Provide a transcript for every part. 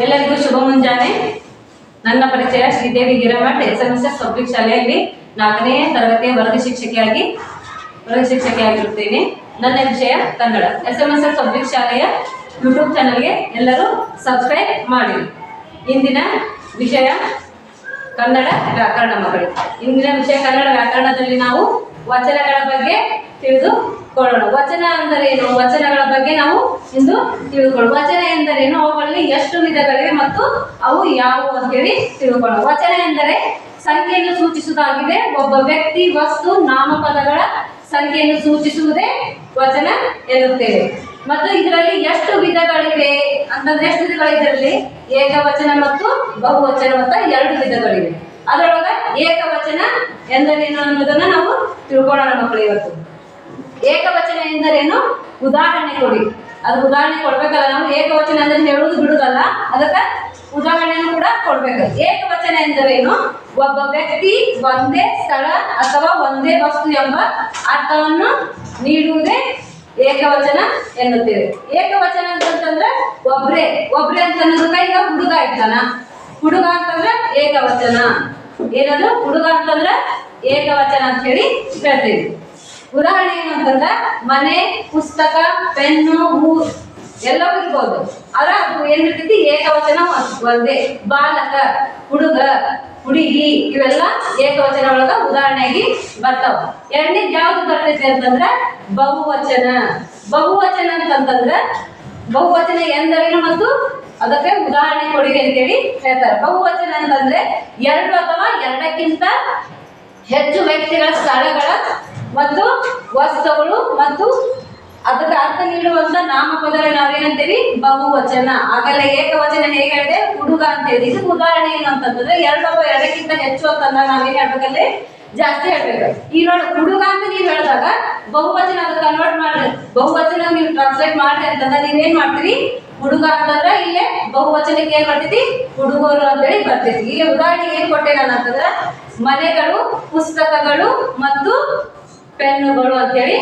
ಎಲ್ಲರಿಗೂ ಶುಭ ಮುಂಜಾನೆ. ನನ್ನ ಪರಿಚಯ Sridevi Giramath S M S S public ಶಾಲೆಯಲ್ಲಿ ನಾಲ್ಕನೇ ತರಗತಿಯ ವರದಿ ಶಿಕ್ಷಕಿಯಾಗಿ, ವರದಿ ಶಿಕ್ಷಕಿಯಾಗಿರುತ್ತೇನೆ. ನನ್ನ ವಿಷಯ Kannada. S M S S public ಶಾಲೆಯ ಯೂಟ್ಯೂಬ್ ಚಾನಲ್ಗೆ ಎಲ್ಲರೂ ಸಬ್ಸ್ಕ್ರೈಬ್ ಮಾಡಿ. ಇಂದಿನ ವಿಷಯ ಕನ್ನಡ ವ್ಯಾಕರಣ ಮಗಳು. ಇಂದಿನ ವಿಷಯ ಕನ್ನಡ ವ್ಯಾಕರಣದಲ್ಲಿ ನಾವು ವಚನಗಳ ಬಗ್ಗೆ ತಿಳಿದುಕೊಳ್ಳೋಣ ವಚನ ಎಂದರೇನು ವಚನಗಳ ಬಗ್ಗೆ ನಾವು ಇಂದು ತಿಳಿದುಕೊಳ್ಳೋಣ. ವಚನ ಎಂದರೇನು? ಅವುಗಳಲ್ಲಿ ಎಷ್ಟು ವಿಧಗಳಿವೆ ಮತ್ತು ಅವು ಯಾವುವು ಅಂತೇಳಿ ತಿಳ್ಕೊಳ್ಳೋಣ. ವಚನ ಎಂದರೆ ಸಂಖ್ಯೆಯನ್ನು ಸೂಚಿಸುವುದಾಗಿದೆ. ಒಬ್ಬ ವ್ಯಕ್ತಿ ವಸ್ತು, ನಾಮಪದಗಳ ಸಂಖ್ಯೆಯನ್ನು ಸೂಚಿಸುವುದೇ ವಚನ ಎನ್ನುತ್ತೇವೆ. ಮತ್ತು ಇದರಲ್ಲಿ ಎಷ್ಟು ವಿಧಗಳಿವೆ? ಅಂತಂದ್ರೆ ಎಷ್ಟು ವಿಧಗಳಿವೆ ಇದರಲ್ಲಿ? ಏಕವಚನ ಮತ್ತು ಬಹುವಚನ ಅಂತ ಎರಡು ವಿಧಗಳಿವೆ. ಅದರೊಳಗ ಏಕವಚನ ಎಂದರೇನು ಅನ್ನೋದನ್ನ ನಾವು ತಿಳ್ಕೊಳ್ಳೋಣ ಮಕ್ಕಳು ಇವತ್ತು. ಏಕವಚನ ಎಂದರೇನು? ಉದಾಹರಣೆ ಕೊಡಿ. ಅದು ಉದಾಹರಣೆ ಕೊಡ್ಬೇಕಲ್ಲ ನಾವು? ಏಕವಚನ ಅಂದ್ರೆ ಹೇಳುವುದು ಬಿಡುದಲ್ಲ ಅದಕ್ಕೆ ಉದಾಹರಣೆಯನ್ನು ಕೂಡ ಕೊಡ್ಬೇಕು. ಏಕವಚನ ಎಂದರೇನು? ಒಬ್ಬ ವ್ಯಕ್ತಿ ಒಂದೇ ಸ್ಥಳ ಅಥವಾ ಒಂದೇ ವಸ್ತು ಎಂಬ ಅರ್ಥವನ್ನು ನೀಡುವುದೇ ಏಕವಚನ ಎನ್ನುತ್ತೇವೆ. ಏಕವಚನ ಅಂತಂದ್ರೆ ಒಬ್ರೆ. ಒಬ್ರೆ ಅಂತ ಈಗ ಹುಡುಗ ಇರ್ತಾನ ಹುಡುಗ ಅಂತಂದ್ರೆ ಏಕವಚನ. ಏನದು? ಹುಡುಗ ಅಂತಂದ್ರೆ ಏಕವಚನ ಅಂತ ಹೇಳಿ ಹೇಳ್ತೀವಿ. ಉದಾಹರಣೆ ಏನು ಅಂತಂದ್ರೆ ಮನೆ, ಪುಸ್ತಕ, ಪೆನ್ನು ಹೂ ಎಲ್ಲವೂ ಇರ್ಬೋದು. ಆದ್ರೆ ಅದು ಏನಿರ್ತೈತಿ ಏಕವಚನ ಒಂದೇ. ಬಾಲಕ, ಹುಡುಗ, ಹುಡುಗಿ, ಇವೆಲ್ಲ ಏಕವಚನ ಒಳಗ ಉದಾಹರಣೆಯಾಗಿ ಬರ್ತಾವ. ಎರಡನೇ ಯಾವ್ದು ಬರ್ತೈತಿ ಅಂತಂದ್ರೆ ಬಹುವಚನ. ಬಹುವಚನ ಅಂತಂತಂದ್ರೆ ಬಹುವಚನ ಎಂದರೇನು ಮತ್ತು ಅದಕ್ಕೆ ಉದಾಹರಣೆ ಕೊಡುಗೆ ಅಂತೇಳಿ ಹೇಳ್ತಾರೆ. ಬಹುವಚನ ಅಂತಂದ್ರೆ ಎರಡು ಅಥವಾ ಎರಡಕ್ಕಿಂತ ಹೆಚ್ಚು ವ್ಯಕ್ತಿಗಳ ಸ್ಥಳಗಳ ಮತ್ತು ವಸ್ತುಗಳು ಮತ್ತು ಅದಕ್ಕೆ ಅರ್ಥ ನೀಡುವಂತ ನಾಮಪದರ ನಾವೇನಂತೀವಿ? ಬಹುವಚನ. ಆಗಲೇ ಏಕವಚನ ಹೇಗೆ ಹೇಳಿದೆ? ಹುಡುಗ ಅಂತ ಹೇಳಿ ಇದು ಉದಾಹರಣೆ ಏನು ಅಂತಂದ್ರೆ, ಎರಡು ಅಥವಾ ಎರಡಕ್ಕಿಂತ ಹೆಚ್ಚು ಅಂತಂದಾಗ ನಾವೇನ್ ಹೇಳ್ಬೇಕಂದ್ರೆ ಜಾಸ್ತಿ ಹೇಳ್ಬೇಕು. ಈ ನೋಡಿ, ಹುಡುಗ ಅಂತ ನೀವು ಹೇಳಿದಾಗ, ಬಹುವಚನ ಅದಕ್ಕೆ ಕನ್ವರ್ಟ್ ಮಾಡ್ರಿ. ಬಹುವಚನ ನೀವು ಟ್ರಾನ್ಸ್ಲೇಟ್ ಮಾಡ್ರಿ ಅಂತಂದ್ರೆ ನೀವೇನ್ ಮಾಡ್ತೀರಿ? ಹುಡುಗ ಅಂತಂದ್ರೆ ಇಲ್ಲೇ ಬಹುವಚನಕ್ಕೆ ಏನ್ ಮಾಡ್ತೈತಿ ಹುಡುಗರು ಅಂತೇಳಿ ಬರ್ತೈತಿ ಇಲ್ಲಿ ಉದಾಹರಣೆ ಏನ್ ಕೊಟ್ಟೆ ನಾನು ಅಂತಂದ್ರೆ ಮನೆಗಳು, ಪುಸ್ತಕಗಳು ಮತ್ತು ಪೆನ್ನುಗಳು ಅಂತೇಳಿ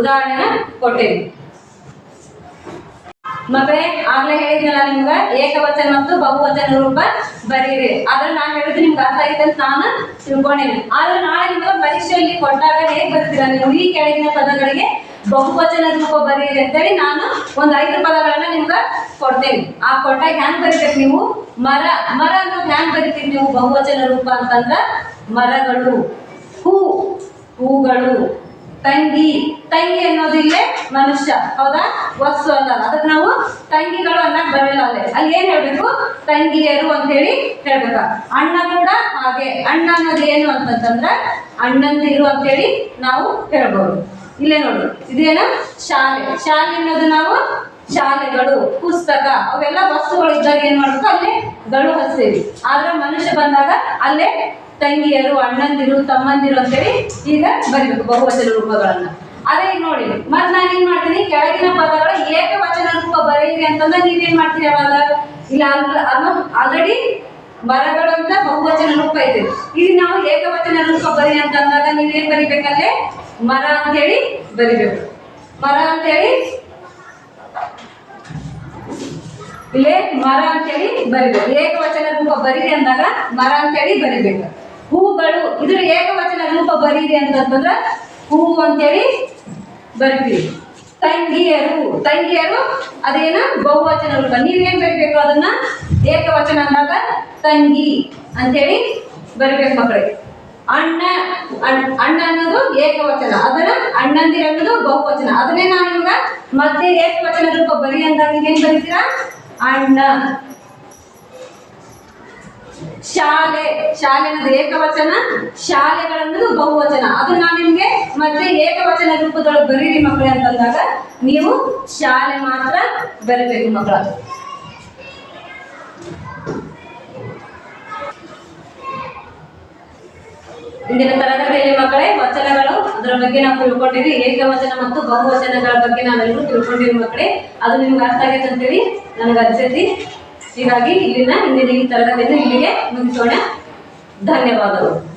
ಉದಾಹರಣೆ ಕೊಟ್ಟೇನೆ ಮತ್ತೆ ಆಗ್ಲೇ ಹೇಳಿದ್ನಲ್ಲ ನಿಮ್ಗೆ, ಏಕವಚನ ಮತ್ತು ಬಹುವಚನ ರೂಪ ಬರೀರಿ. ಆದ್ರೆ ನಾನು ಹೇಳಿದ್ರೆ ನಿಮ್ಗೆ ಅರ್ಥ ಆಯ್ತು ಅಂತ ನಾನು ತಿಳ್ಕೊಂಡೇನಿ ಆದ್ರೆ ನಾಳೆ ನಿಮ್ಗೆ ಪರೀಕ್ಷೆಯಲ್ಲಿ ಕೊಟ್ಟಾಗ ಹೇಗೆ ಬರ್ತೀರಾ? ನೀವು ಈ ಕೆಳಗಿನ ಪದಗಳಿಗೆ ಬಹುವಚನ ರೂಪ ಬರೀರಿ ಅಂತೇಳಿ ನಾನು ಒಂದ್ ಐದು ಪದಗಳನ್ನ ನಿಮ್ಗೆ ಕೊಡ್ತೇನೆ. ಆ ಕೊಟ್ಟಾಗ ಹ್ಯಾಂಗ್ ಬರೀಬೇಕು ನೀವು? ಮರ ಮರ ಅನ್ನೋದು ಹ್ಯಾಂಗ್ ಬರಿತೀವಿ ನೀವು? ಬಹುವಚನ ರೂಪ ಅಂತಂದ್ರ ಮರಗಳು. ಹೂ, ಹೂಗಳು. ತಂಗಿ. ತಂಗಿ ಅನ್ನೋದು ಇಲ್ಲೇ ಮನುಷ್ಯ. ಹೌದಾ? ವಸ್ತು ಅಲ್ಲ ಅದಕ್ಕೆ ನಾವು ತಂಗಿಗಳು ಅನ್ನಕ್ ಬರಲ್ಲ ಅಲ್ಲೇ. ಅಲ್ಲಿ ಏನ್ ಹೇಳ್ಬೇಕು? ತಂಗಿಯರು ಅಂತ ಹೇಳಿ ಹೇಳ್ಬೇಕ. ಅಣ್ಣ ಕೂಡ ಹಾಗೆ. ಅಣ್ಣ ಅನ್ನೋದು ಏನು ಅಂತಂತಂದ್ರ ಅಣ್ಣಂದಿರು ಅಂತ ಹೇಳಿ ನಾವು ಹೇಳ್ಬೋದು. ಇಲ್ಲೇ ನೋಡು. ಇದೇನು? ಶಾಲೆ. ಶಾಲೆ ಅನ್ನೋದು ನಾವು ಶಾಲೆಗಳು, ಪುಸ್ತಕ. ಅವೆಲ್ಲ ವಸ್ತುಗಳು ಇದ್ದಾಗ ಏನ್ ಮಾಡ್ಬೇಕು? ಅಲ್ಲಿ ಗಳು ಹಸಿರಿ. ಆದ್ರೆ ಮನುಷ್ಯ ಬಂದಾಗ ಅಲ್ಲೇ ತಂಗಿಯರು, ಅಣ್ಣಂದಿರು, ತಮ್ಮಂದಿರು ಅಂತೇಳಿ ಈಗ ಬರಿಬೇಕು ಬಹುವಚನ ರೂಪಗಳನ್ನ. ಅದೇ ನೋಡಿ ಮತ್ ನಾನು ಏನ್ ಮಾಡ್ತೀನಿ? ಕೆಳಗಿನ ಪದಗಳ ಏಕವಚನ ರೂಪ ಬರೀರಿ ಅಂತಂದ್ರೆ ನೀವೇನ್ ಮಾಡ್ತೀರಿ ಅವಾಗ? ಇಲ್ಲ ಆಲ್ರೆಡಿ ಮರಗಳು ಅಂತ ಬಹುವಚನ ರೂಪ ಇದೆ. ಇಲ್ಲಿ ನಾವು ಏಕವಚನ ರೂಪ ಬರಿ ಅಂತ ಅಂದಾಗ ನೀವೇನ್ ಬರಿಬೇಕಲ್ಲೇ? ಮರ ಅಂತೇಳಿ ಬರಿಬೇಕು. ಮರ ಅಂತೇಳಿ ಇಲ್ಲೇ ಮರ ಅಂತೇಳಿ ಬರಿಬೇಕು. ಏಕವಚನ ರೂಪ ಬರೀರಿ ಅಂದಾಗ ಮರ ಅಂತೇಳಿ ಬರಿಬೇಕು. ಹೂಗಳು ಇದ್ರ ಏಕವಚನ ರೂಪ ಬರೀರಿ ಅಂತಂದ್ರೆ ಹೂವು ಅಂತೇಳಿ ಬರಿತೀವಿ. ತಂಗಿಯರು ತಂಗಿಯರು ಅದೇನ ಬಹುವಚನ ರೂಪ. ನೀವೇನ್ ಬರಿಬೇಕು ಅದನ್ನ? ಏಕವಚನ ಅಂದಾಗ ತಂಗಿ ಅಂತೇಳಿ ಬರಿಬೇಕು ಮಕ್ಕಳಿಗೆ ಅಣ್ಣ, ಅಣ್- ಅಣ್ಣ ಅನ್ನೋದು ಏಕವಚನ. ಅದರ ಅಣ್ಣಂದಿರ ಅನ್ನೋದು ಬಹುವಚನ. ಅದನ್ನೇ ನಾವು ಇವಾಗ ಮತ್ತೆ ಏಕವಚನ ರೂಪ ಬರಿ ಅಂದಾಗ ನೀವೇನ್ ಬರೀತೀರಾ? ಅಣ್ಣ ಶಾಲೆ ಶಾಲೆ ಅನ್ನೋದು ಏಕವಚನ, ಶಾಲೆಗಳನ್ನೋದು ಬಹುವಚನ. ಅದು ನಾನು ನಿಮ್ಗೆ ಮತ್ತೆ ಏಕವಚನ ರೂಪದೊಳಗೆ ಬರೀರಿ ಮಕ್ಕಳೇ ಅಂತಂದಾಗ, ನೀವು ಶಾಲೆ ಮಾತ್ರ ಬರಬೇಕು ಮಕ್ಕಳ. ಇಂದಿನ ತರಗತಿಯಲ್ಲಿ ಮಕ್ಕಳೇ, ವಚನಗಳು, ಅದರ ಬಗ್ಗೆ ನಾವು ತಿಳ್ಕೊಂಡಿವಿ ಏಕವಚನ ಮತ್ತು ಬಹುವಚನಗಳ ಬಗ್ಗೆ ನಾವೆಲ್ಲರೂ ತಿಳ್ಕೊಂಡಿವಿ ಮಕ್ಕಳೇ. ಅದು ನಿಮ್ಗೆ ಅರ್ಥ ಆಗೈತೆ ಅಂತೇಳಿ ನನಗೆ ಅನ್ಸೈತಿ. ಹೀಗಾಗಿ ಇಲ್ಲಿನ ಇಂದಿನ ಈ ತರಗತಿಯನ್ನು ಇಲ್ಲಿಗೆ ಮುಗಿಸೋಣ. ಧನ್ಯವಾದಗಳು.